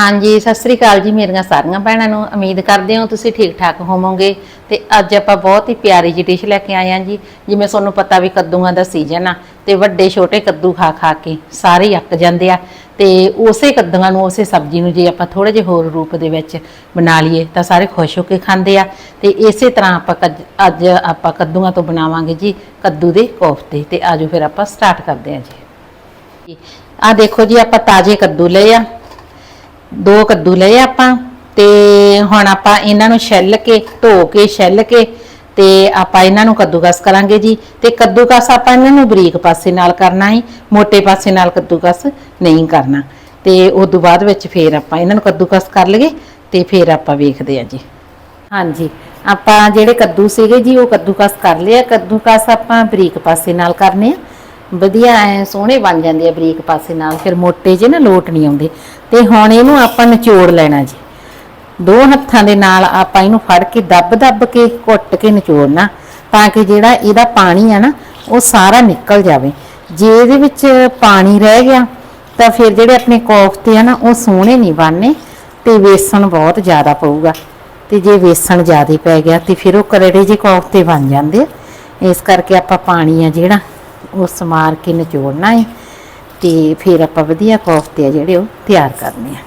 ਹਾਂਜੀ, ਸਤਿ ਸ੍ਰੀ ਅਕਾਲ ਜੀ ਮੇਰੀਆਂ ਸਾਰੀਆਂ ਭੈਣਾਂ ਨੂੰ। ਉਮੀਦ ਕਰਦੇ ਹਾਂ ਤੁਸੀਂ ਠੀਕ ਠਾਕ ਹੋਵੋਗੇ। ਤੇ ਅੱਜ ਆਪਾਂ ਬਹੁਤ ਹੀ ਪਿਆਰੀ ਜਿਹੀ ਡਿਸ਼ ਲੈ ਕੇ ਆਏ ਹਾਂ ਜੀ, ਜਿਵੇਂ ਤੁਹਾਨੂੰ ਪਤਾ ਵੀ ਕੱਦੂਆਂ ਦਾ ਸੀਜ਼ਨ ਆ ਤੇ ਵੱਡੇ ਛੋਟੇ ਕੱਦੂ ਖਾ ਖਾ ਕੇ ਸਾਰੇ ਅੱਕ ਜਾਂਦੇ ਆ। ਤੇ ਉਸੇ ਕੱਦੂਆਂ ਨੂੰ, ਉਸੇ ਸਬਜ਼ੀ ਨੂੰ ਜੇ ਆਪਾਂ ਥੋੜੇ ਜਿਹੇ ਹੋਰ ਰੂਪ ਦੇ ਵਿੱਚ ਬਣਾ ਲਈਏ ਤਾਂ ਸਾਰੇ ਖੁਸ਼ ਹੋ ਕੇ ਖਾਂਦੇ ਆ। ਤੇ ਇਸੇ ਤਰ੍ਹਾਂ ਆਪਾਂ ਕੱਜ- ਅੱਜ ਆਪਾਂ ਕੱਦੂਆਂ ਤੋਂ ਬਣਾਵਾਂਗੇ ਜੀ ਕੱਦੂ ਦੇ ਕੋਫਤੇ। ਤੇ ਆਜੋ ਫਿਰ ਆਪਾਂ ਸਟਾਰਟ ਕਰਦੇ ਹਾਂ ਜੀ। ਆ ਦੇਖੋ ਜੀ, ਆਪਾਂ ਤਾਜ਼ੇ ਕੱਦੂ ਲਏ ਆ। ਦੋ ਕੱਦੂ ਲਏ ਆਪਾਂ ਤੇ ਹੁਣ ਆਪਾਂ ਇਹਨਾਂ ਨੂੰ ਛਿੱਲ ਕੇ, ਧੋ ਕੇ, ਛਿੱਲ ਕੇ ਤੇ ਆਪਾਂ ਇਹਨਾਂ ਨੂੰ ਕੱਦੂਕਸ ਕਰਾਂਗੇ ਜੀ। ਤੇ ਕੱਦੂਕਸ ਆਪਾਂ ਇਹਨਾਂ ਨੂੰ ਬਰੀਕ ਪਾਸੇ ਨਾਲ ਕਰਨਾ ਹੈ ਮੋٹے ਪਾਸੇ ਨਾਲ ਕੱਦੂਕਸ ਨਹੀਂ ਕਰਨਾ। ਤੇ ਉਸ ਤੋਂ ਬਾਅਦ ਵਿੱਚ ਫੇਰ ਆਪਾਂ ਇਹਨਾਂ ਨੂੰ ਕੱਦੂਕਸ ਕਰ ਲਈਏ ਤੇ ਫੇਰ ਆਪਾਂ ਵੇਖਦੇ ਆ ਜੀ। ਹਾਂਜੀ, ਆਪਾਂ ਜਿਹੜੇ ਕੱਦੂ ਸੀਗੇ ਜੀ, ਉਹ ਕੱਦੂਕਸ ਕਰ ਲਿਆ ਕੱਦੂਕਸ ਆਪਾਂ ਬਰੀਕ ਪਾਸੇ ਨਾਲ ਕਰਨੇ ਆ। ਵਧੀਆ ਐ ਸੋਹਣੇ ਬਣ ਜਾਂਦੇ ਆ ਬਰੀਕ ਪਾਸੇ ਨਾਲ, ਫਿਰ ਮੋਟੇ ਜੇ ਨਾ ਲੋਟ ਨਹੀਂ ਆਉਂਦੇ। ਤੇ ਹੁਣ ਇਹਨੂੰ ਆਪਾਂ ਨਿਚੋੜ ਲੈਣਾ ਜੀ। ਦੋ ਹੱਥਾਂ ਦੇ ਨਾਲ ਆਪਾਂ ਇਹਨੂੰ ਫੜ ਕੇ ਦੱਬ-ਦੱਬ ਕੇ ਘੁੱਟ ਕੇ ਨਿਚੋੜਨਾ, ਤਾਂ ਕਿ ਜਿਹੜਾ ਇਹਦਾ ਪਾਣੀ ਆ ਨਾ, ਉਹ ਸਾਰਾ ਨਿਕਲ ਜਾਵੇ। ਜੇ ਇਹਦੇ ਵਿੱਚ ਪਾਣੀ ਰਹਿ ਗਿਆ, ਤਾਂ ਫਿਰ ਜਿਹੜੇ ਆਪਣੇ ਕੋਫਤੇ ਆ ਨਾ, ਉਹ ਸੋਹਣੇ ਨਹੀਂ ਬਣਨੇ, ਤੇ ਵੇਸਣ ਬਹੁਤ ਜ਼ਿਆਦਾ ਪਊਗਾ। ਤੇ ਜੇ ਵੇਸਣ ਜ਼ਿਆਦਾ ਪੈ ਗਿਆ, ਤੇ ਫਿਰ ਉਹ ਕਰੜੇ ਜਿਹੇ ਕੋਫਤੇ ਬਣ ਜਾਂਦੇ ਆ। ਇਸ ਕਰਕੇ ਆਪਾਂ ਪਾਣੀ ਆ ਜਿਹੜਾ ਉਹ ਸਮਾਰ ਕੇ ਨਿਚੋੜਨਾ ਹੈ ਤੇ ਫਿਰ ਆਪਾਂ ਵਧੀਆ ਕੋਫਤੇ ਆ ਜਿਹੜੇ ਉਹ ਤਿਆਰ ਕਰਨੇ ਆ।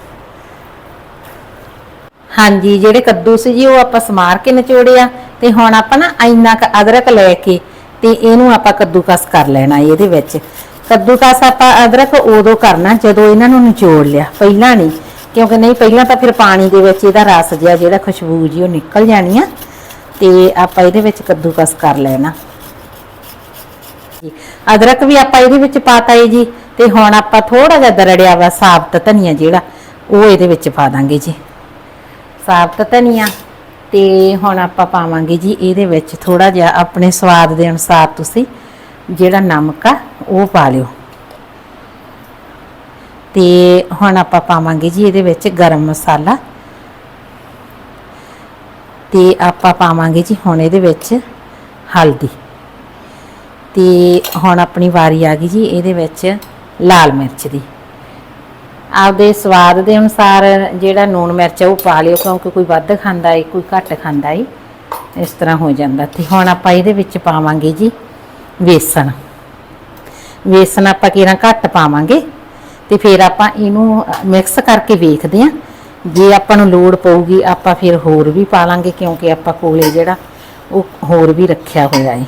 ਹਾਂਜੀ, ਜਿਹੜੇ ਕੱਦੂ ਸੀ ਜੀ, ਉਹ ਆਪਾਂ ਸਮਾਰ ਕੇ ਨਿਚੋੜੇ ਤੇ ਹੁਣ ਆਪਾਂ ਨਾ ਇੰਨਾ ਕੁ ਅਦਰਕ ਲੈ ਕੇ ਤੇ ਇਹਨੂੰ ਆਪਾਂ ਕੱਦੂਕਸ ਕਰ ਲੈਣਾ ਇਹਦੇ ਵਿੱਚ। ਕੱਦੂਕਸ ਆਪਾਂ ਅਦਰਕ ਉਦੋਂ ਕਰਨਾ ਜਦੋਂ ਇਹਨਾਂ ਨੂੰ ਨਿਚੋੜ ਲਿਆ, ਪਹਿਲਾਂ ਨਹੀਂ। ਕਿਉਂਕਿ ਨਹੀਂ, ਪਹਿਲਾਂ ਤਾਂ ਫਿਰ ਪਾਣੀ ਦੇ ਵਿੱਚ ਇਹਦਾ ਰਸ ਜਿਹਾ, ਜਿਹੜਾ ਖੁਸ਼ਬੂ ਜੀ ਉਹ ਨਿਕਲ ਜਾਣੀ ਆ ਤੇ ਆਪਾਂ ਇਹਦੇ ਵਿੱਚ ਕੱਦੂਕਸ ਕਰ ਲੈਣਾ। ਜੀ। ਅਦਰਕ ਵੀ ਆਪਾਂ ਇਹਦੇ ਵਿੱਚ ਪਾਤਾ ਹੈ ਜੀ। ਤੇ ਹੁਣ ਆਪਾਂ ਥੋੜਾ ਜਿਹਾ ਦਰੜਿਆ ਵਾ ਸਾਬਤ ਧਨੀਆ ਜਿਹੜਾ, ਉਹ ਇਹਦੇ ਵਿੱਚ ਪਾ ਦਾਂਗੇ ਜੀ। ਸਾਬਤ ਧਨੀਆ ਤੇ ਹੁਣ ਆਪਾਂ ਪਾਵਾਂਗੇ ਜੀ ਇਹਦੇ ਵਿੱਚ ਥੋੜਾ ਜਿਹਾ ਆਪਣੇ ਸਵਾਦ ਦੇ ਅਨੁਸਾਰ ਤੁਸੀਂ ਜਿਹੜਾ ਨਮਕ ਆ, ਉਹ ਪਾ ਲਿਓ। ਤੇ ਹੁਣ ਆਪਾਂ ਪਾਵਾਂਗੇ ਜੀ ਇਹਦੇ ਵਿੱਚ ਗਰਮ ਮਸਾਲਾ। ਤੇ ਆਪਾਂ ਪਾਵਾਂਗੇ ਜੀ ਹੁਣ ਇਹਦੇ ਵਿੱਚ ਹਲਦੀ। ਤੇ ਹੁਣ ਆਪਣੀ ਵਾਰੀ ਆ ਗਈ ਜੀ ਇਹਦੇ ਵਿੱਚ ਲਾਲ ਮਿਰਚ ਦੀ। ਆਪਦੇ ਸਵਾਦ ਦੇ ਅਨੁਸਾਰ ਜਿਹੜਾ ਨੂਣ ਮਿਰਚ ਹੈ ਉਹ ਪਾ ਲਿਓ ਕਿਉਂਕਿ ਕੋਈ ਵੱਧ ਖਾਂਦਾ ਏ, ਕੋਈ ਘੱਟ ਖਾਂਦਾ ਏ। ਇਸ ਤਰ੍ਹਾਂ ਹੋ ਜਾਂਦਾ ਤੇ ਹੁਣ ਆਪਾਂ ਇਹਦੇ ਵਿੱਚ ਪਾਵਾਂਗੇ ਜੀ ਵੇਸਣ। ਵੇਸਣ ਆਪਾਂ ਕਿਰਾਂ ਘੱਟ ਪਾਵਾਂਗੇ ਤੇ ਫਿਰ ਆਪਾਂ ਇਹਨੂੰ ਮਿਕਸ ਕਰਕੇ ਵੇਖਦੇ ਆਂ। ਜੇ ਆਪਾਂ ਨੂੰ ਲੋੜ ਪਊਗੀ ਆਪਾਂ ਫਿਰ ਹੋਰ ਵੀ ਪਾ ਲਾਂਗੇ ਕਿਉਂਕਿ ਆਪਾਂ ਕੋਲੇ ਜਿਹੜਾ ਉਹ ਹੋਰ ਵੀ ਰੱਖਿਆ ਹੋਇਆ ਏ।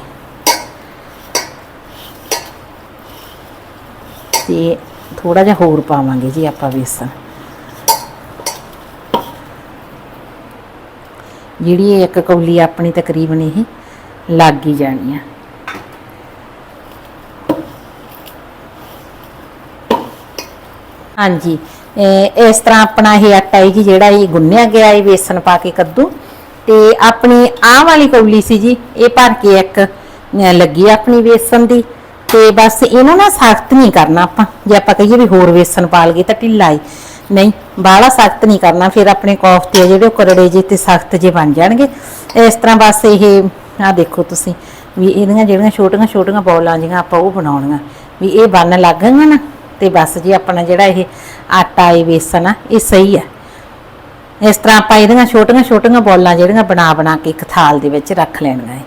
ਤੇ ਥੋੜਾ ਜਿਹਾ ਹੋਰ ਪਾਵਾਂਗੇ ਜੀ ਆਪਾਂ ਵੇਸਣ ਜਿਹੜੀ ਇਹ ਇੱਕ ਕੌਲੀ ਆਪਣੀ ਤਕਰੀਬਨ ਇਹ ਲੱਗ ਹੀ ਜਾਣੀ ਆ। ਹਾਂਜੀ ਇਸ ਤਰ੍ਹਾਂ ਆਪਣਾ ਇਹ ਆਟਾ ਹੈ ਜੀ ਜਿਹੜਾ ਇਹ ਗੁੰਨਿਆ ਗਿਆ ਹੈ ਵੇਸਣ ਪਾ ਕੇ ਕੱਦੂ ਤੇ ਆਪਣੀ ਆਹ ਵਾਲੀ ਕੌਲੀ ਸੀ ਜੀ, ਇਹ ਭਰ ਕੇ ਇੱਕ ਲੱਗੀ ਆਪਣੀ ਵੇਸਣ ਦੀ। ਤੇ ਬਸ ਇਹਨੂੰ ਨਾ ਸਖਤ ਨਹੀਂ ਕਰਨਾ ਆਪਾਂ। ਜੇ ਆਪਾਂ ਕਹੀਏ ਵੀ ਹੋਰ ਵੇਸਣ ਪਾ ਲਈਏ ਤਾਂ ਢਿੱਲਾ ਹੀ ਨਹੀਂ, ਬਾਹਲਾ ਸਖਤ ਨਹੀਂ ਕਰਨਾ, ਫਿਰ ਆਪਣੇ ਕੋਫਤੇ ਆ ਜਿਹੜੇ ਉਹ ਕਰੜੇ ਜੇ ਤੇ ਸਖਤ ਜੇ ਬਣ ਜਾਣਗੇ। ਇਸ ਤਰ੍ਹਾਂ ਬਸ ਇਹ ਆ ਦੇਖੋ ਤੁਸੀਂ, ਵੀ ਇਹਦੀਆਂ ਜਿਹੜੀਆਂ ਛੋਟੀਆਂ ਛੋਟੀਆਂ ਬੌਲਾਂ ਜਿਹੀਆਂ ਆਪਾਂ ਉਹ ਬਣਾਉਣੀਆਂ। ਵੀ ਇਹ ਬਣ ਲੱਗ ਗਈਆਂ ਨਾ, ਤੇ ਬਸ ਜੀ ਆਪਣਾ ਜਿਹੜਾ ਇਹ ਆਟਾ, ਇਹ ਵੇਸਣ ਆ, ਇਹ ਸਹੀ ਆ। ਇਸ ਤਰ੍ਹਾਂ ਆਪਾਂ ਇਹਦੀਆਂ ਛੋਟੀਆਂ ਛੋਟੀਆਂ ਬੌਲਾਂ ਜਿਹੜੀਆਂ ਬਣਾ ਬਣਾ ਕੇ ਇੱਕ ਥਾਲ ਦੇ ਵਿੱਚ ਰੱਖ ਲੈਣੀਆਂ ਹੈ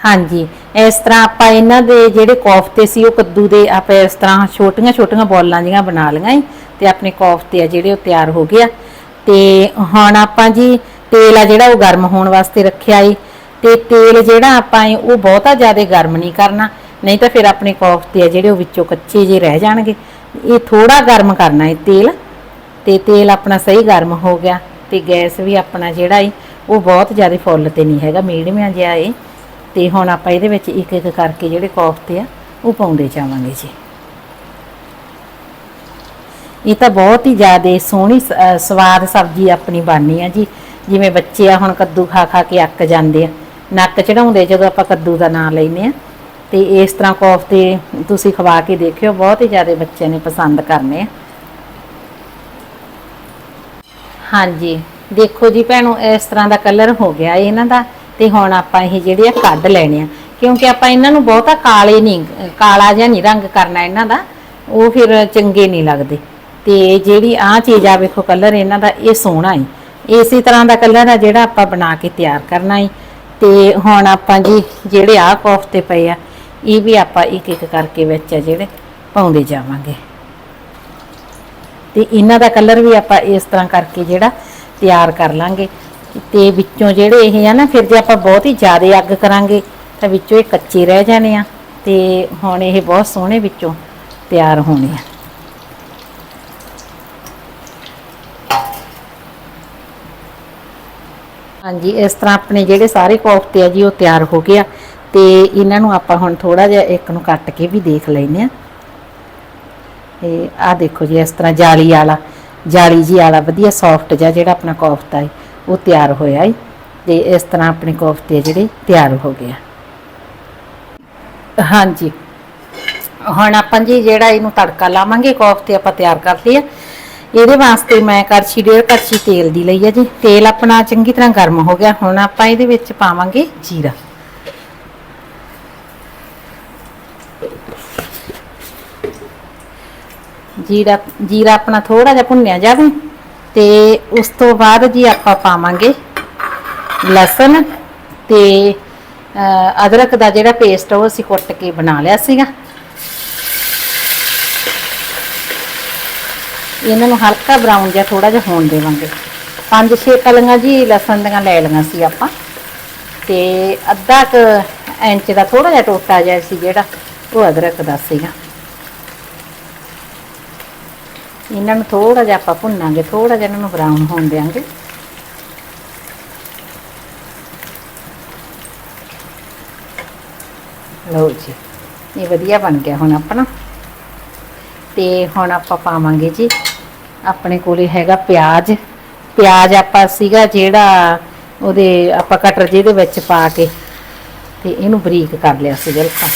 ਹਾਂਜੀ, ਇਸ ਤਰ੍ਹਾਂ ਆਪਾਂ ਇਹਨਾਂ ਦੇ ਜਿਹੜੇ ਕੋਫਤੇ ਸੀ, ਉਹ ਕੱਦੂ ਦੇ ਆਪਾਂ ਇਸ ਤਰ੍ਹਾਂ ਛੋਟੀਆਂ ਛੋਟੀਆਂ ਬੋਲਾਂ ਜੀਆਂ ਬਣਾ ਲਈਆਂ ਈ ਤੇ ਆਪਣੇ ਕੋਫਤੇ ਆ ਜਿਹੜੇ ਉਹ ਤਿਆਰ ਹੋ ਗਏ ਆ। ਤੇ ਹੁਣ ਆਪਾਂ ਜੀ ਤੇਲ ਆ ਜਿਹੜਾ ਉਹ ਗਰਮ ਹੋਣ ਵਾਸਤੇ ਰੱਖਿਆ ਏ ਤੇ ਤੇਲ ਜਿਹੜਾ ਆਪਾਂ ਏ ਉਹ ਬਹੁਤਾ ਜ਼ਿਆਦਾ ਗਰਮ ਨਹੀਂ ਕਰਨਾ, ਨਹੀਂ ਤਾਂ ਫਿਰ ਆਪਣੇ ਕੋਫਤੇ ਆ ਜਿਹੜੇ ਉਹ ਵਿੱਚੋਂ ਕੱਚੇ ਜੇ ਰਹਿ ਜਾਣਗੇ। ਇਹ ਥੋੜਾ ਗਰਮ ਕਰਨਾ ਏ ਤੇਲ ਤੇ ਤੇਲ ਆਪਣਾ ਸਹੀ ਗਰਮ ਹੋ ਗਿਆ ਤੇ ਗੈਸ ਵੀ ਆਪਣਾ ਜਿਹੜਾ ਏ ਉਹ ਬਹੁਤ ਜ਼ਿਆਦਾ ਫੁੱਲ ਤੇ ਨਹੀਂ ਹੈਗਾ, ਮੀਡੀਅਮ ਜਿਹਾ ਏ। ਤੇ ਹੁਣ ਆਪਾਂ ਇਹਦੇ ਵਿੱਚ ਇੱਕ ਇੱਕ ਕਰਕੇ ਜਿਹੜੇ ਕੋਫਤੇ ਆ, ਉਹ ਪਾਉਂਦੇ ਜਾਵਾਂਗੇ ਜੀ। ਇਹ ਤਾਂ ਬਹੁਤ ਹੀ ਜ਼ਿਆਦਾ ਸੋਹਣੀ ਸਵਾਦ ਸਬਜ਼ੀ ਆਪਣੀ ਬਣਨੀ ਆ ਜੀ। ਜਿਵੇਂ ਬੱਚੇ ਆ ਹੁਣ ਕੱਦੂ ਖਾ ਖਾ ਕੇ ਅੱਕ ਜਾਂਦੇ ਆ। ਨੱਕ ਚੜਾਉਂਦੇ ਜਦੋਂ ਆਪਾਂ ਕੱਦੂ ਦਾ ਨਾਮ ਲੈਨੇ ਆ। ਤੇ ਇਸ ਤਰ੍ਹਾਂ ਕੋਫਤੇ ਤੁਸੀਂ ਖਵਾ ਕੇ ਦੇਖਿਓ, ਬਹੁਤ ਹੀ ਜ਼ਿਆਦਾ ਬੱਚਿਆਂ ਨੇ ਪਸੰਦ ਕਰਨੇ ਆ। ਹਾਂਜੀ, ਦੇਖੋ ਜੀ ਭੈਣੋ, ਇਸ ਤਰ੍ਹਾਂ ਦਾ ਕਲਰ ਹੋ ਗਿਆ ਇਹਨਾਂ ਦਾ। ਤੇ ਹੁਣ ਆਪਾਂ ਇਹ ਜਿਹੜੇ ਆ ਕੱਢ ਲੈਣੇ ਆ। ਕਿਉਂਕਿ ਆਪਾਂ ਇਹਨਾਂ ਨੂੰ ਬਹੁਤਾ ਕਾਲੇ ਨਹੀਂ ਕਾਲਾ ਜਿਹਾ ਨਹੀਂ ਰੰਗ ਕਰਨਾ ਇਹਨਾਂ ਦਾ, ਉਹ ਫਿਰ ਚੰਗੇ ਨਹੀਂ ਲੱਗਦੇ। ਤੇ ਜਿਹੜੀ ਆ ਚੀਜ਼ ਆ, ਵੇਖੋ ਕਲਰ ਇਹਨਾਂ ਦਾ ਇਹ ਸੋਹਣਾ ਹੈ ਇਸੇ ਤਰ੍ਹਾਂ ਦਾ ਕਲਰ ਆ ਜਿਹੜਾ ਆਪਾਂ ਬਣਾ ਕੇ ਤਿਆਰ ਕਰਨਾ ਹੈ ਤੇ ਹੁਣ ਆਪਾਂ ਜੀ ਜਿਹੜੇ ਆ ਕੋਫਤੇ ਪਏ ਆ, ਇਹ ਵੀ ਆਪਾਂ ਇੱਕ ਇੱਕ ਕਰਕੇ ਵਿੱਚ ਆ ਜਿਹੜੇ ਪਾਉਂਦੇ ਜਾਵਾਂਗੇ। ਤੇ ਇਹਨਾਂ ਦਾ ਕਲਰ ਵੀ ਆਪਾਂ ਇਸ ਤਰ੍ਹਾਂ ਕਰਕੇ ਜਿਹੜਾ ਤਿਆਰ ਕਰ ਲਾਂਗੇ। ਤੇ ਵਿੱਚੋਂ ਜਿਹੜੇ ਇਹ ਆ ਨਾ, ਫਿਰ ਜੇ ਆਪਾਂ ਬਹੁਤ ਹੀ ਜ਼ਿਆਦਾ ਅੱਗ ਕਰਾਂਗੇ, ਤਾਂ ਵਿੱਚੋਂ ਇਹ ਕੱਚੇ ਰਹਿ ਜਾਣੇ ਆ। ਤੇ ਹੁਣ ਇਹ ਬਹੁਤ ਸੋਹਣੇ ਵਿੱਚੋਂ ਤਿਆਰ ਹੋਣੇ ਆ। ਹਾਂਜੀ, ਇਸ ਤਰ੍ਹਾਂ ਆਪਣੇ ਜਿਹੜੇ ਸਾਰੇ ਕੋਫਤੇ ਆ ਜੀ, ਉਹ ਤਿਆਰ ਹੋ ਗਏ ਆ। ਤੇ ਇਹਨਾਂ ਨੂੰ ਆਪਾਂ ਹੁਣ ਥੋੜਾ ਜਿਹਾ ਇੱਕ ਨੂੰ ਕੱਟ ਕੇ ਵੀ ਦੇਖ ਲੈਨੇ ਆ। ਤੇ ਆਹ ਦੇਖੋ ਜੀ, ਇਸ ਤਰ੍ਹਾਂ ਜਾਲੀ ਵਾਲਾ, ਜਾਲੀ ਜੀ ਵਾਲਾ ਵਧੀਆ ਸੌਫਟ ਜਿਹਾ ਜਿਹੜਾ ਆਪਣਾ ਕੋਫਤਾ ਹੈ। ਉਹ ਤਿਆਰ ਹੋਇਆ ਹੈ ਤੇ ਇਸ ਤਰ੍ਹਾਂ ਆਪਣੇ ਕੋਫਤੇ ਜਿਹੜੇ ਤਿਆਰ ਹੋ ਗਏ ਹਾਂਜੀ। ਹੁਣ ਆਪਾਂ ਜੀ ਜਿਹੜਾ ਇਹਨੂੰ ਤੜਕਾ ਲਾਵਾਂਗੇ, ਕੋਫਤੇ ਆਪਾਂ ਤਿਆਰ ਕਰ ਲਏ ਇਹਦੇ ਵਾਸਤੇ ਮੈਂ ਕੜਛੀ, ਡੇਢ ਕੜਛੀ ਤੇਲ ਦੀ ਲਈ ਹੈ ਜੀ। ਤੇਲ ਆਪਣਾ ਚੰਗੀ ਤਰ੍ਹਾਂ ਗਰਮ ਹੋ ਗਿਆ। ਹੁਣ ਆਪਾਂ ਇਹਦੇ ਵਿੱਚ ਪਾਵਾਂਗੇ ਜੀਰਾ। ਜੀਰਾ ਜੀਰਾ ਆਪਣਾ ਥੋੜਾ ਜਿਹਾ ਭੁੰਨਿਆ ਜਾਵੇ। ਤੇ ਉਸ ਤੋਂ ਬਾਅਦ ਜੀ ਆਪਾਂ ਪਾਵਾਂਗੇ ਲਸਣ ਤੇ ਅਦਰਕ ਦਾ ਜਿਹੜਾ ਪੇਸਟ ਉਹ ਅਸੀਂ ਕੁੱਟ ਕੇ ਬਣਾ ਲਿਆ ਸੀਗਾ। ਇਹਨਾਂ ਨੂੰ ਹਲਕਾ ਬਰਾਊਨ ਜਿਹਾ ਥੋੜਾ ਜਿਹਾ ਹੋਣ ਦੇਵਾਂਗੇ। ਪੰਜ ਛੇ ਕਲੀਆਂ ਜੀ ਲਸਣ ਦੀਆਂ ਲੈ ਲਈਆਂ ਸੀ ਆਪਾਂ। ਤੇ ਅੱਧਾ ਕੁ ਇੰਚ ਦਾ ਥੋੜਾ ਜਿਹਾ ਟੋਟਾ ਜਿਹਾ ਸੀ ਜਿਹੜਾ, ਉਹ ਅਦਰਕ ਦਾ ਸੀਗਾ। ਇਹਨਾਂ ਨੂੰ ਥੋੜਾ ਜਿਹਾ ਆਪਾਂ ਭੁੰਨਾਂਗੇ ਥੋੜਾ ਜਿਹਾ ਇਹਨਾਂ ਨੂੰ ਬਰਾਊਨ ਹੋਣ ਦੇਵਾਂਗੇ ਲਓ ਜੀ, ਇਹ ਵਧੀਆ ਬਣ ਗਿਆ ਹੁਣ ਆਪਣਾ। ਤੇ ਹੁਣ ਆਪਾਂ ਪਾਵਾਂਗੇ ਜੀ, ਆਪਣੇ ਕੋਲੇ ਹੈਗਾ ਪਿਆਜ਼। ਪਿਆਜ਼ ਆਪਾਂ ਸੀਗਾ ਜਿਹੜਾ ਉਹਦੇ ਆਪਾਂ ਕਟਰ ਜਿਹਦੇ ਵਿੱਚ ਪਾ ਕੇ ਤੇ ਇਹਨੂੰ ਬਰੀਕ ਕਰ ਲਿਆ ਸੀ ਬਿਲਕੁਲ।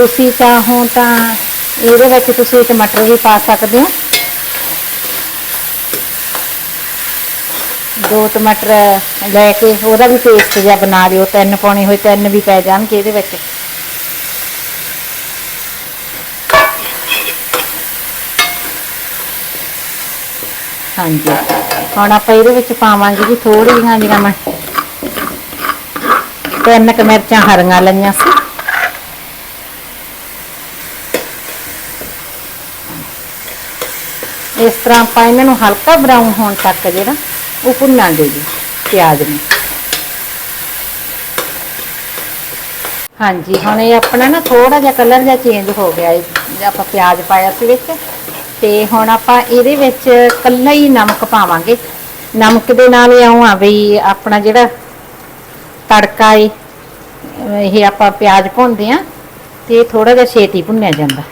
ਤੁਸੀਂ ਚਾਹੋ ਤਾਂ ਇਹਦੇ ਵਿੱਚ ਤੁਸੀਂ ਟਮਾਟਰ ਵੀ ਪਾ ਸਕਦੇ ਹੋ। ਦੋ ਟਮਾਟਰ ਲੈ ਕੇ ਉਹਦਾ ਵੀ ਪੇਸਟ ਜਿਹਾ ਬਣਾ ਲਿਓ ਤਿੰਨ ਪਾਉਣੇ ਹੋਏ, ਤਿੰਨ ਵੀ ਪੈ ਜਾਣਗੇ ਇਹਦੇ ਵਿੱਚ। ਹਾਂਜੀ। ਹੁਣ ਆਪਾਂ ਇਹਦੇ ਵਿੱਚ ਪਾਵਾਂਗੇ ਜੀ ਥੋੜੀਆਂ ਜਿਹੀਆਂ ਮੈਂ। ਤਿੰਨ ਕੁ ਮਿਰਚਾਂ ਹਰੀਆਂ ਲਈਆਂ ਸੀ ਇਸ ਤਰ੍ਹਾਂ ਆਪਾਂ ਇਹਨਾਂ ਨੂੰ ਹਲਕਾ ਬਰਾਊਨ ਹੋਣ ਤੱਕ ਜਿਹੜਾ ਉਹ ਭੁੰਨਾਂਗੇ ਜੀ ਪਿਆਜ਼ ਨੂੰ। ਹਾਂਜੀ, ਹੁਣ ਇਹ ਆਪਣਾ ਨਾ ਥੋੜਾ ਜਿਹਾ ਕਲਰ ਜਿਹਾ ਚੇਂਜ ਹੋ ਗਿਆ ਹੈ ਆਪਾਂ ਪਿਆਜ਼ ਪਾਇਆ ਸੀ ਵਿੱਚ ਤੇ ਹੁਣ ਆਪਾਂ ਇਹਦੇ ਵਿੱਚ ਕੱਲਾ ਹੀ ਨਮਕ ਪਾਵਾਂਗੇ। ਨਮਕ ਦੇ ਨਾਲ ਇਉਂ ਆ ਵੀ ਆਪਣਾ ਜਿਹੜਾ ਤੜਕਾ ਏ, ਇਹ ਆਪਾਂ ਪਿਆਜ਼ ਭੁੰਨਦੇ ਆ ਤੇ ਥੋੜਾ ਜਿਹਾ ਛੇਤੀ ਭੁੰਨਿਆ ਜਾਂਦਾ।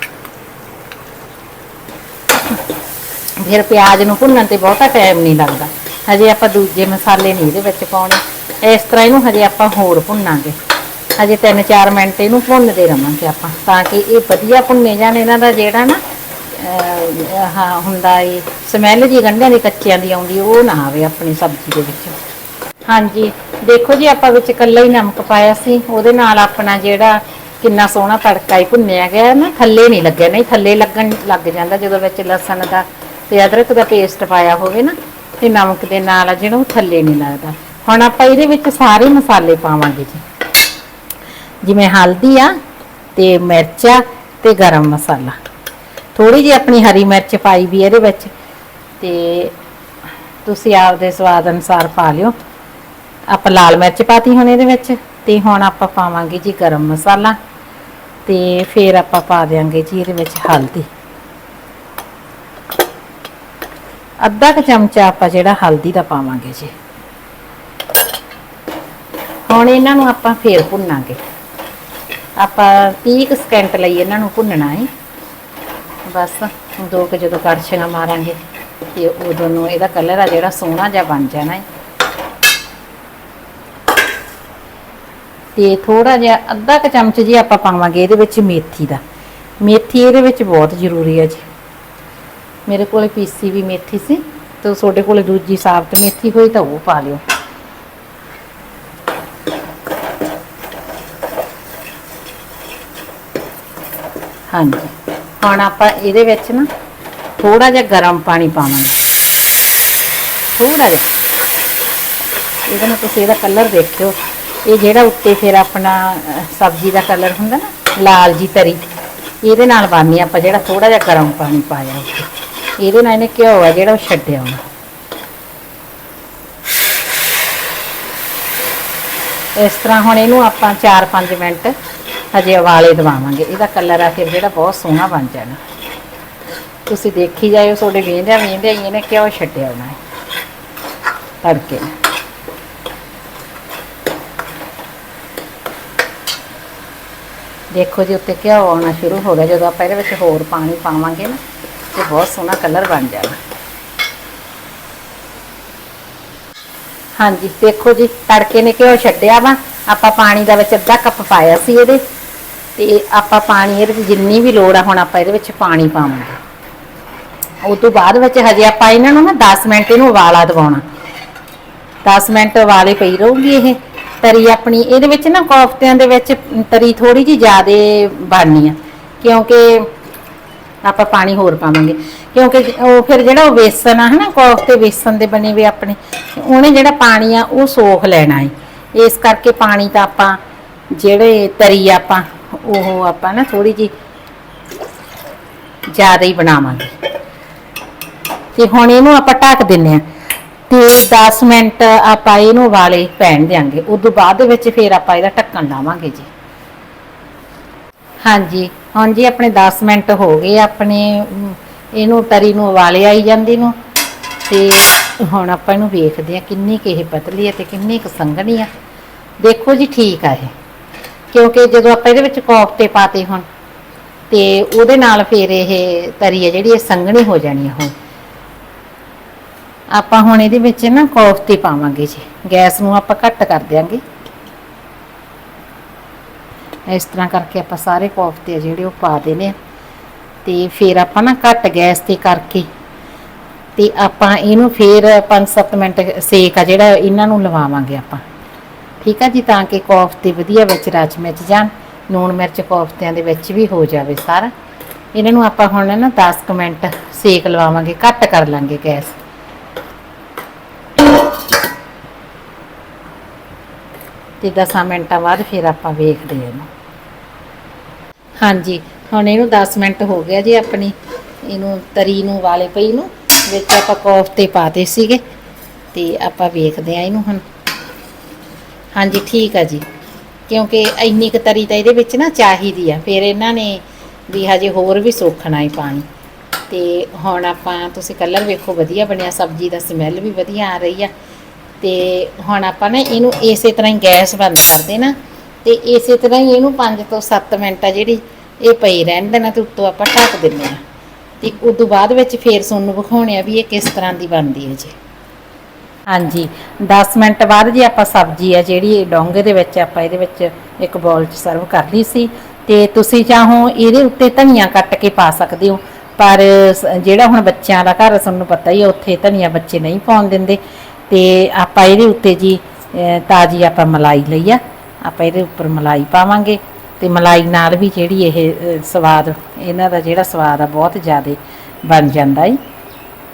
ਫਿਰ ਪਿਆਜ਼ ਨੂੰ ਭੁੰਨਣ ਤੇ ਬਹੁਤਾ ਟਾਈਮ ਨਹੀਂ ਲੱਗਦਾ। ਹਜੇ ਆਪਾਂ ਦੂਜੇ ਮਸਾਲੇ ਨਹੀਂ ਇਹਦੇ ਵਿੱਚ ਪਾਉਣੇ। ਇਸ ਤਰ੍ਹਾਂ ਇਹਨੂੰ ਹਜੇ ਆਪਾਂ ਹੋਰ ਭੁੰਨਾਂਗੇ। ਹਜੇ 3-4 ਮਿੰਟ ਇਹਨੂੰ ਭੁੰਨਦੇ ਰਵਾਂਗੇ ਆਪਾਂ, ਤਾਂ ਕਿ ਇਹ ਵਧੀਆ ਭੁੰਨੇ ਜਾਣ ਇਹਨਾਂ ਦਾ ਜਿਹੜਾ ਨਾ ਹਾਂ ਹੁੰਦਾ ਇਹ ਸਮੈਲ ਜੀ ਗੰਢਿਆਂ ਦੀ ਕੱਚਿਆਂ ਦੀ ਆਉਂਦੀ, ਉਹ ਨਾ ਆਵੇ ਆਪਣੀ ਸਬਜ਼ੀ ਦੇ ਵਿੱਚ। ਹਾਂਜੀ, ਦੇਖੋ ਜੀ ਆਪਾਂ ਵਿੱਚ ਕੱਲਾ ਹੀ ਨਮਕ ਪਾਇਆ ਸੀ, ਉਹਦੇ ਨਾਲ ਆਪਣਾ ਜਿਹੜਾ ਕਿੰਨਾ ਸੋਹਣਾ ਤੜਕਾ ਹੀ ਭੁੰਨਿਆ ਗਿਆ ਨਾ, ਥੱਲੇ ਨਹੀਂ ਲੱਗਿਆ, ਨਹੀਂ ਥੱਲੇ ਲੱਗਣ ਲੱਗ ਜਾਂਦਾ ਜਦੋਂ ਵਿੱਚ ਲਸਣ ਦਾ ਤੇ ਅਦਰਕ ਦਾ ਪੇਸਟ ਪਾਇਆ ਹੋਵੇ ਨਾ, ਤੇ ਨਮਕ ਦੇ ਨਾਲ ਆ ਜਿਹੜਾ ਉਹ ਥੱਲੇ ਨਹੀਂ ਲੱਗਦਾ। ਹੁਣ ਆਪਾਂ ਇਹਦੇ ਵਿੱਚ ਸਾਰੇ ਮਸਾਲੇ ਪਾਵਾਂਗੇ ਜੀ। ਜਿਵੇਂ ਹਲਦੀ ਆ, ਤੇ ਮਿਰਚਾ ਤੇ ਗਰਮ ਮਸਾਲਾ। ਥੋੜੀ ਜਿਹੀ ਆਪਣੀ ਹਰੀ ਮਿਰਚ ਪਾਈ ਵੀ ਇਹਦੇ ਵਿੱਚ, ਤੇ ਤੁਸੀਂ ਆਪਦੇ ਸਵਾਦ ਅਨੁਸਾਰ ਪਾ ਲਿਓ। ਆਪਾਂ ਲਾਲ ਮਿਰਚ ਪਾਤੀ ਹੁਣ ਇਹਦੇ ਵਿੱਚ, ਤੇ ਹੁਣ ਆਪਾਂ ਪਾਵਾਂਗੇ ਜੀ ਗਰਮ ਮਸਾਲਾ, ਤੇ ਫਿਰ ਆਪਾਂ ਪਾ ਦਿਆਂਗੇ ਜੀ ਇਹਦੇ ਵਿੱਚ ਹਲਦੀ। ਅੱਧਾ ਕੁ ਚਮਚਾ ਆਪਾਂ ਜਿਹੜਾ ਹਲਦੀ ਦਾ ਪਾਵਾਂਗੇ ਜੀ। ਹੁਣ ਇਹਨਾਂ ਨੂੰ ਆਪਾਂ ਫੇਰ ਭੁੰਨਾਂਗੇ। ਆਪਾਂ 30 ਕੁ ਸਕਿੰਟ ਲਈ ਇਹਨਾਂ ਨੂੰ ਭੁੰਨਣਾ ਹੈ। ਬਸ ਦੋ ਕੁ ਜਦੋਂ ਕੜਛੀਆਂ ਮਾਰਾਂਗੇ, ਤੇ ਉਦੋਂ ਨੂੰ ਇਹਦਾ ਕਲਰ ਆ ਜਿਹੜਾ ਸੋਹਣਾ ਜਿਹਾ ਬਣ ਜਾਣਾ ਹੈ। ਤੇ ਥੋੜਾ ਜਿਹਾ ਅੱਧਾ ਕੁ ਚਮਚ ਜੀ ਆਪਾਂ ਪਾਵਾਂਗੇ ਇਹਦੇ ਵਿੱਚ ਮੇਥੀ ਦਾ। ਮੇਥੀ ਇਹਦੇ ਵਿੱਚ ਬਹੁਤ ਜ਼ਰੂਰੀ ਹੈ ਜੀ। ਮੇਰੇ ਕੋਲੇ ਪੀਸੀ ਵੀ ਮੇਥੀ ਸੀ ਤੇ ਤੁਹਾਡੇ ਕੋਲੇ ਦੂਜੀ ਸਾਬਤ ਮੇਥੀ ਹੋਈ ਤਾਂ ਉਹ ਪਾ ਲਿਓ। ਹਾਂਜੀ। ਹੁਣ ਆਪਾਂ ਇਹਦੇ ਵਿੱਚ ਨਾ ਥੋੜਾ ਜਿਹਾ ਗਰਮ ਪਾਣੀ ਪਾਵਾਂਗੇ। ਥੋੜਾ ਜਿਹਾ। ਇਹਦਾ ਨਾ ਤੁਸੀਂ ਇਹਦਾ ਕਲਰ ਦੇਖਿਓ। ਇਹ ਜਿਹੜਾ ਉੱਤੇ ਫਿਰ ਆਪਣਾ ਸਬਜ਼ੀ ਦਾ ਕਲਰ ਹੁੰਦਾ ਨਾ, ਲਾਲ ਜੀ ਤਰੀ। ਇਹਦੇ ਨਾਲ ਬਾਨੀ ਆਪਾਂ ਜਿਹੜਾ ਥੋੜਾ ਜਿਹਾ ਗਰਮ ਪਾਣੀ ਪਾਇਆ ਉੱਤੇ ਇਹਦੇ ਨਾਲ ਇਹਨੇ ਘਿਓ ਆ ਜਿਹੜਾ ਉਹ ਛੱਡਿਆ ਹੋਣਾ ਇਸ ਤਰ੍ਹਾਂ ਹੁਣ ਇਹਨੂੰ ਆਪਾਂ 4-5 ਮਿੰਟ ਹਜੇ ਉਬਾਲੇ ਦਵਾਵਾਂਗੇ। ਇਹਦਾ ਕਲਰ ਆ ਫਿਰ ਜਿਹੜਾ ਬਹੁਤ ਸੋਹਣਾ ਬਣ ਜਾਣਾ। ਤੁਸੀਂ ਦੇਖੀ ਜਾਇਓ, ਤੁਹਾਡੇ ਵੇਂਦਿਆਂ ਵੇਂਦਿਆਂ ਹੀ ਇਹਨੇ ਕਿਉਂ ਛੱਡਿਆ ਹੋਣਾ ਤੜਕੇ ਦੇਖੋ ਜੀ, ਉੱਤੇ ਘਿਓ ਆਉਣਾ ਸ਼ੁਰੂ ਹੋ ਗਿਆ। ਜਦੋਂ ਆਪਾਂ ਇਹਦੇ ਵਿੱਚ ਹੋਰ ਪਾਣੀ ਪਾਵਾਂਗੇ ਨਾ ਤੇ ਬਹੁਤ ਸੋਹਣਾ ਕਲਰ ਬਣ ਜਾਣਾ। ਹਾਂਜੀ, ਦੇਖੋ ਜੀ, ਤੜਕੇ ਨੇ ਘਿਓ ਛੱਡਿਆ ਵਾ। ਆਪਾਂ ਪਾਣੀ ਦਾ ਵਿੱਚ ਅੱਧਾ ਕੱਪ ਪਾਇਆ ਸੀ ਇਹਦੇ। ਤੇ ਆਪਾਂ ਪਾਣੀ ਇਹਦੇ ਵਿੱਚ ਜਿੰਨੀ ਵੀ ਲੋੜ ਆ, ਹੁਣ ਆਪਾਂ ਇਹਦੇ ਵਿੱਚ ਪਾਣੀ ਪਾਵਾਂਗੇ। ਉਸ ਤੋਂ ਬਾਅਦ ਵਿੱਚ ਹਜੇ ਆਪਾਂ ਇਹਨਾਂ ਨੂੰ ਨਾ 10 ਮਿੰਟ ਇਹਨੂੰ ਉਬਾਲਾ ਦਿਵਾਉਣਾ। 10 ਮਿੰਟ ਉਬਾਲੇ ਪਈ ਰਹੂਗੀ ਇਹ। ਤਰੀ ਆਪਣੀ, ਇਹਦੇ ਵਿੱਚ ਨਾ ਕੋਫਤਿਆਂ ਦੇ ਵਿੱਚ ਤਰੀ ਥੋੜੀ ਜੀ ਜ਼ਿਆਦੇ ਬਣਨੀ ਆ। ਕਿਉਂਕਿ ਆਪਾਂ ਪਾਣੀ ਹੋਰ ਪਾਵਾਂਗੇ। ਕਿਉਂਕਿ ਉਹ ਫਿਰ ਜਿਹੜਾ ਉਹ ਵੇਸਣ ਆ ਹਨਾ ਕੋਫਤੇ ਵੇਸਣ ਦੇ ਬਣੇ ਵੇ ਆਪਣੇ, ਉਹਨੇ ਜਿਹੜਾ ਪਾਣੀ ਆ, ਉਹ ਸੋਖ ਲੈਣਾ ਹੈ ਇਸ ਕਰਕੇ ਪਾਣੀ ਤਾਂ ਆਪਾਂ, ਜਿਹੜੇ ਤਰੀ ਆ ਆਪਾਂ, ਉਹ ਆਪਾਂ ਨਾ ਥੋੜੀ ਜੀ ਜ਼ਿਆਦਾ ਹੀ ਬਣਾਵਾਂਗੇ। ਤੇ ਹੁਣ ਇਹਨੂੰ ਆਪਾਂ ਢੱਕ ਦਿੰਨੇ ਆ ਤੇ 10 ਮਿੰਟ ਆਪਾਂ ਇਹਨੂੰ ਉਬਾਲੇ ਪੈਣ ਦਿਆਂਗੇ। ਉਸ ਤੋਂ ਬਾਅਦ ਦੇ ਵਿੱਚ ਫਿਰ ਆਪਾਂ ਇਹਦਾ ਢੱਕਣ ਲਾਵਾਂਗੇ ਜੀ। ਹਾਂਜੀ। ਹੁਣ ਜੀ ਆਪਣੇ 10 ਮਿੰਟ ਹੋ ਗਏ ਆਪਣੇ ਅਮ, ਇਹਨੂੰ ਤਰੀ ਨੂੰ ਉਬਾਲੇ ਆਈ ਜਾਂਦੀ ਨੂੰ। ਤੇ ਹੁਣ ਆਪਾਂ ਇਹਨੂੰ ਵੇਖਦੇ ਆ ਕਿੰਨੀ ਕੁ ਇਹ ਪਤਲੀ ਹੈ ਤੇ ਕਿੰਨੀ ਕੁ ਸੰਘਣੀ ਆ। ਦੇਖੋ ਜੀ ਠੀਕ ਆ ਇਹ। ਕਿਉਂਕਿ ਜਦੋਂ ਆਪਾਂ ਇਹਦੇ ਵਿੱਚ ਕੋਫਤੇ ਪਾਤੇ ਹੁਣ ਤੇ ਉਹਦੇ ਨਾਲ ਫਿਰ ਇਹ ਤਰੀ ਹੈ ਜਿਹੜੀ ਇਹ ਸੰਘਣੀ ਹੋ ਜਾਣੀ ਆ ਹੁਣ। ਆਪਾਂ ਹੁਣ ਇਹਦੇ ਵਿੱਚ ਨਾ ਕੋਫਤੇ ਪਾਵਾਂਗੇ ਜੀ। ਗੈਸ ਨੂੰ ਆਪਾਂ ਘੱਟ ਕਰ ਦਿਆਂਗੇ। ਇਸ ਤਰ੍ਹਾਂ ਕਰਕੇ ਆਪਾਂ ਸਾਰੇ ਕੋਫਤੇ ਆ ਜਿਹੜੇ ਉਹ ਪਾ ਦੇਣੇ ਆ। ਤੇ ਫਿਰ ਆਪਾਂ ਨਾ ਘੱਟ ਗੈਸ ਤੇ ਕਰਕੇ ਤੇ ਆਪਾਂ ਇਹਨੂੰ ਫਿਰ 5-7 ਮਿੰਟ ਸੇਕ ਆ ਜਿਹੜਾ ਇਹਨਾਂ ਨੂੰ ਲਵਾਵਾਂਗੇ ਆਪਾਂ। ਠੀਕ ਆ ਜੀ, ਤਾਂ ਕਿ ਕੋਫਤੇ ਵਧੀਆ ਵਿੱਚ ਰਚ ਮਿਚ ਜਾਣ ਨੂਣ ਮਿਰਚ ਕੋਫਤਿਆਂ ਦੇ ਵਿੱਚ ਵੀ ਹੋ ਜਾਵੇ ਸਾਰਾ। ਇਹਨਾਂ ਨੂੰ ਆਪਾਂ ਹੁਣ ਨਾ 10 ਕੁ ਮਿੰਟ ਸੇਕ ਲਵਾਵਾਂਗੇ, ਘੱਟ ਕਰ ਲਾਂਗੇ ਗੈਸ। ਤੇ 10 ਮਿੰਟਾਂ ਬਾਅਦ ਫਿਰ ਆਪਾਂ ਵੇਖਦੇ ਹਾਂ ਇਹਨੂੰ। ਹਾਂਜੀ, ਹੁਣ ਇਹਨੂੰ 10 ਮਿੰਟ ਹੋ ਗਿਆ ਜੀ ਆਪਣੀ, ਇਹਨੂੰ ਤਰੀ ਨੂੰ ਵਾਲੇ ਪਈ ਨੂੰ, ਵਿੱਚ ਆਪਾਂ ਕੋਫਤੇ ਪਾਤੇ ਸੀਗੇ, ਤੇ ਆਪਾਂ ਵੇਖਦੇ ਆ ਇਹਨੂੰ ਹੁਣ। ਹਾਂਜੀ, ਠੀਕ ਆ ਜੀ। ਕਿਉਂਕਿ ਇੰਨੀ ਕੁ ਤਰੀ ਤਾਂ ਇਹਦੇ ਵਿੱਚ ਨਾ ਚਾਹੀਦੀ ਆ, ਫਿਰ ਇਹਨਾਂ ਨੇ ਵੀ ਹਜੇ ਹੋਰ ਵੀ ਸੋਖਣਾ ਹੈ ਪਾਣੀ। ਤੇ ਹੁਣ ਆਪਾਂ, ਤੁਸੀਂ ਕਲਰ ਵੇਖੋ ਵਧੀਆ ਬਣਿਆ, ਸਬਜ਼ੀ ਦਾ ਸਮੈਲ ਵੀ ਵਧੀਆ ਆ ਰਹੀ ਆ। ਤੇ ਹੁਣ ਆਪਾਂ ਨੇ ਇਹਨੂੰ ਇਸੇ ਤਰ੍ਹਾਂ ਹੀ ਗੈਸ ਬੰਦ ਕਰ ਦੇਣਾ। ਤੇ ਇਸੇ ਤਰ੍ਹਾਂ ਹੀ ਇਹਨੂੰ 5 ਤੋਂ 7 ਮਿੰਟ ਆ ਜਿਹੜੀ ਇਹ ਪਈ ਰਹਿਣ ਦੇਣਾ ਤੇ ਉੱਤੋਂ ਆਪਾਂ ਢੱਕ ਦਿੰਨੇ ਆ ਤੇ ਉਸ ਤੋਂ ਬਾਅਦ ਵਿੱਚ ਫੇਰ ਤੁਹਾਨੂੰ ਵਿਖਾਉਣੇ ਆ ਵੀ ਇਹ ਕਿਸ ਤਰ੍ਹਾਂ ਦੀ ਬਣਦੀ ਹੈ ਜੀ। ਹਾਂਜੀ 10 ਮਿੰਟ ਬਾਅਦ ਜੀ ਆਪਾਂ ਸਬਜ਼ੀ ਆ ਜਿਹੜੀ ਇਹ ਡੋਂਗੇ ਦੇ ਵਿੱਚ ਆਪਾਂ ਇਹਦੇ ਵਿੱਚ ਇੱਕ ਬਾਉਲ 'ਚ ਸਰਵ ਕਰ ਲਈ ਸੀ। ਤੇ ਤੁਸੀਂ ਚਾਹੋ ਇਹਦੇ ਉੱਤੇ ਧਨੀਆ ਕੱਟ ਕੇ ਪਾ ਸਕਦੇ ਹੋ। ਪਰ ਜਿਹੜਾ ਹੁਣ ਬੱਚਿਆਂ ਦਾ ਘਰ ਤੁਹਾਨੂੰ ਪਤਾ ਹੀ ਹੈ ਉੱਥੇ ਧਨੀਆ ਬੱਚੇ ਨਹੀਂ ਪਾਉਣ ਦਿੰਦੇ। ਤੇ ਆਪਾਂ ਇਹਦੇ ਉੱਤੇ ਜੀ ਤਾਜ਼ੀ ਆਪਾਂ ਮਲਾਈ ਲਈ ਆ। ਆਪਾਂ ਇਹਦੇ ਉੱਪਰ ਮਲਾਈ ਪਾਵਾਂਗੇ ਤੇ ਮਲਾਈ ਨਾਲ ਵੀ ਜਿਹੜੀ ਇਹ ਸਵਾਦ, ਇਹਨਾਂ ਦਾ ਜਿਹੜਾ ਸਵਾਦ ਆ ਬਹੁਤ ਜ਼ਿਆਦਾ ਬਣ ਜਾਂਦਾ ਹੈ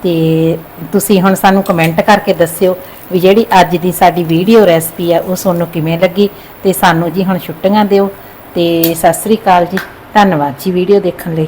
ਤੇ ਤੁਸੀਂ ਹੁਣ ਸਾਨੂੰ ਕਮੈਂਟ ਕਰਕੇ ਦੱਸਿਓ ਵੀ ਜਿਹੜੀ ਅੱਜ ਦੀ ਸਾਡੀ ਵੀਡੀਓ ਰੈਸਪੀ ਆ, ਉਹ ਤੁਹਾਨੂੰ ਕਿਵੇਂ ਲੱਗੀ? ਤੇ ਸਾਨੂੰ ਜੀ ਹੁਣ ਛੁੱਟੀਆਂ ਦਿਓ ਤੇ ਸਤਿ ਸ੍ਰੀ ਅਕਾਲ ਜੀ। ਧੰਨਵਾਦ ਜੀ ਵੀਡੀਓ ਦੇਖਣ ਲਈ।